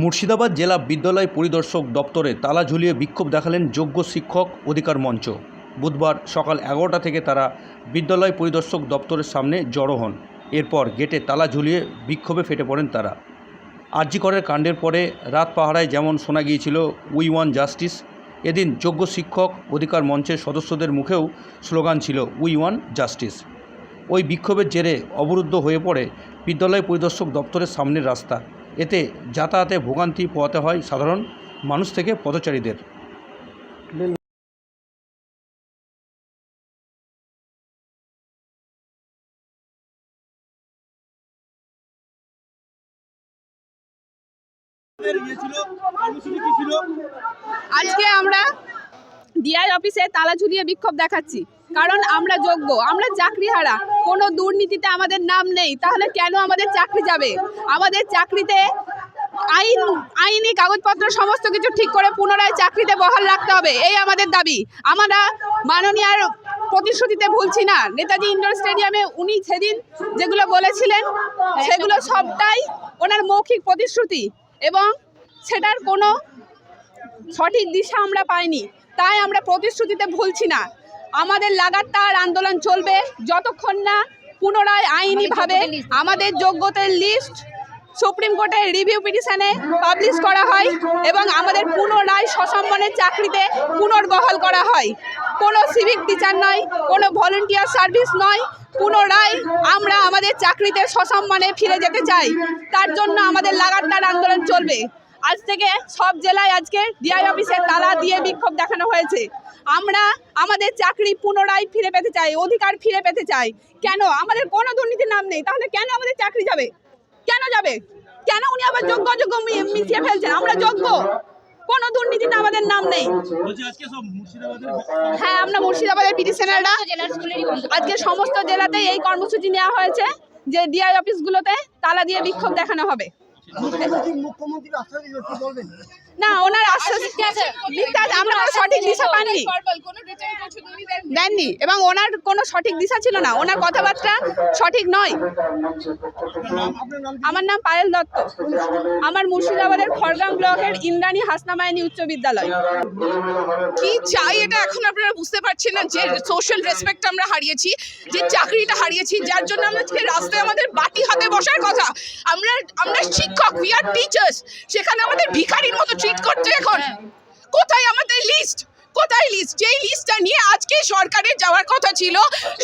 মুর্শিদাবাদ জেলা বিদ্যালয় পরিদর্শক দপ্তরে তালা ঝুলিয়ে বিক্ষোভ দেখালেন যোগ্য শিক্ষক অধিকার মঞ্চ। বুধবার সকাল এগারোটা থেকে তারা বিদ্যালয় পরিদর্শক দপ্তরের সামনে জড়ো হন। এরপর গেটে তালা ঝুলিয়ে বিক্ষোভে ফেটে পড়েন তারা। আরজিকরের কাণ্ডের পরে রাত পাহারায় যেমন শোনা গিয়েছিল, উই ওয়ান জাস্টিস। এদিন যোগ্য শিক্ষক অধিকার মঞ্চের সদস্যদের মুখেও স্লোগান ছিল, উই ওয়ান জাস্টিস। ওই বিক্ষোভের জেরে অবরুদ্ধ হয়ে পড়ে বিদ্যালয় পরিদর্শক দপ্তরের সামনের রাস্তা। এতে যাতায়াতে ভোগান্তি পোয়াতে হয় সাধারণ মানুষ থেকে পথচারীদের। আজকে আমরা ডিআই অফিসে তালা ঝুলিয়ে বিক্ষোভ দেখাচ্ছি, কারণ আমরা যোগ্য, আমরা চাকরি হারা কোনো দুর্নীতিতে আমাদের নাম নেই, তাহলে কেন আমাদের চাকরি যাবে? আমাদের চাকরিতে আইন, আইনি কাগজপত্র সমস্ত কিছু ঠিক করে পুনরায় চাকরিতে বহাল রাখতে হবে, এই আমাদের দাবি। আমরা মাননীয়ার প্রতিশ্রুতিতে ভুলছি না। নেতাজি ইন্ডোর স্টেডিয়ামে উনি সেদিন যেগুলো বলেছিলেন, সেগুলো সবটাই ওনার মৌখিক প্রতিশ্রুতি এবং সেটার কোনো সঠিক দিশা আমরা পাইনি। তাই আমরা প্রতিশ্রুতিতে ভুলছি না। আমাদের লাগাতার আন্দোলন চলবে যতক্ষণ না পুনরায় আইনিভাবে আমাদের যোগ্যতার লিস্ট সুপ্রিম কোর্টের রিভিউ পিটিশনে পাবলিশ করা হয় এবং আমাদের পুনরায় সসম্মানের চাকরিতে পুনর্বহাল করা হয়। কোনো সিভিক টিচার নয় কোনো ভলেন্টিয়ার সার্ভিস নয় পুনরায় আমরা আমাদের চাকরিতে সসম্মানে ফিরে যেতে চাই। তার জন্য আমাদের লাগাতার আন্দোলন চলবে। আজ থেকে সব জেলায় আজকে ডিআই অফিসে তালা দিয়ে বিক্ষোভ দেখানো হয়েছে। আমরা আমাদের চাকরি পুনরায় ফিরে পেতে চাই অধিকার ফিরে পেতে চাই। কেন? আমাদের কোনো দুর্নীতির নাম নেই। তাহলে কেন আমাদের চাকরি যাবে? কেন যাবে? কেন উনি আবার যোগ্য যোগ্য মিশিয়ে ফেলছেন? আমরা যোগ্য। কোনো দুর্নীতিতে আমাদের নাম নেই। বলছি আজকে সব মুর্শিদাবাদের হ্যাঁ আমরা মুর্শিদাবাদের পিটিশনাররা। আজকে সমস্ত জেলাতেই এই কর্মসূচি নেওয়া হয়েছে যে ডিআই অফিসগুলোতে তালা দিয়ে বিক্ষোভ দেখানো হবে। না, ওনার আমরা সঠিক দিশা এবং ওনার কোনো সঠিক দিশা ছিল না। ওনার কথাবার্তা সঠিক নয়। আমার নাম পায়েল দত্ত। আমার মুর্শিদাবাদের খড়গ্রাম ব্লকের ইন্দ্রাণী হাসনামায়নী উচ্চ বিদ্যালয়। কি চাই এটা এখন আপনারা বুঝতে পারছেন না, যে সোশ্যাল রেসপেক্ট আমরা হারিয়েছি, যে চাকরিটা হারিয়েছি, যার জন্য আমরা রাস্তায় আমাদের বাটি হাতে বসার কথা। আমরা আমরা শিক্ষক উই আর টিচার্স সেখানে আমাদের ভিখারির মতো ট্রিট করছে এখন। কোথায় আমাদের লিস্ট কোথায় লিস্ট যেই লিস্টটা নিয়ে আজকে সরকারের যাওয়ার কথা ছিল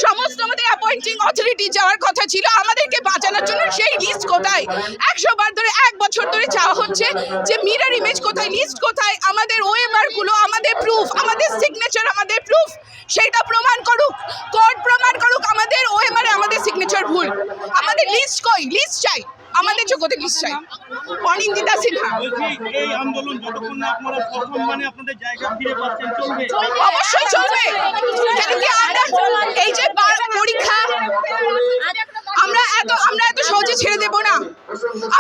সমস্ত আমাদের অ্যাপয়েন্টিং অথরিটি যাওয়ার কথা ছিল আমাদেরকে বাঁচানোর জন্য সেই লিস্ট কোথায়? একশো বার ধরে এক বছর ধরে চাওয়া হচ্ছে যে মিরার ইমেজ কোথায় লিস্ট কোথায়? আমাদের ওএমআরগুলো আমাদের প্রুফ আমাদের সিগনেচার আমাদের প্রুফ সেটা প্রমাণ করুক। কোর্ট প্রমাণ করুক আমাদের ওএমআর আমাদের সিগনেচার ভুল। আমাদের লিস্ট কই? লিস্ট চাই। আমাদের লিস্ট চাই অনিন্দিতা সিনহা। এই আন্দোলন যতক্ষণ না আপনারা আপনাদের জায়গা ফিরে পাচ্ছেন চলবে অবশ্যই চলবে। কেন কি আমরা এই যে পরীক্ষা, আমরা এত আমরা এত সহজে ছেড়ে দেব না।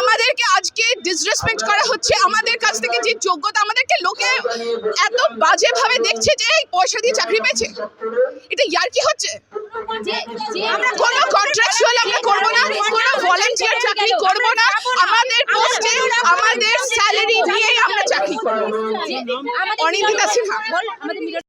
আমাদেরকে আজকে ডিসরেসপেক্ট করা হচ্ছে। আমাদের কাছ থেকে যে যোগ্যতা আমাদেরকে লোকে এত বাজেভাবে দেখছে যে এই পয়সা দিয়ে চাকরি পেয়েছে। এটা ইয়ার কি হচ্ছে? আমরা কোনো কন্ট্রাকচুয়াল আমরা করব না কোনো ভলান্টিয়ার চাকরি করব না। আমাদের পোস্টে আমাদের স্যালারি নিয়ে আমরা চাকরি করব। অনিন্দিতা সিনহা।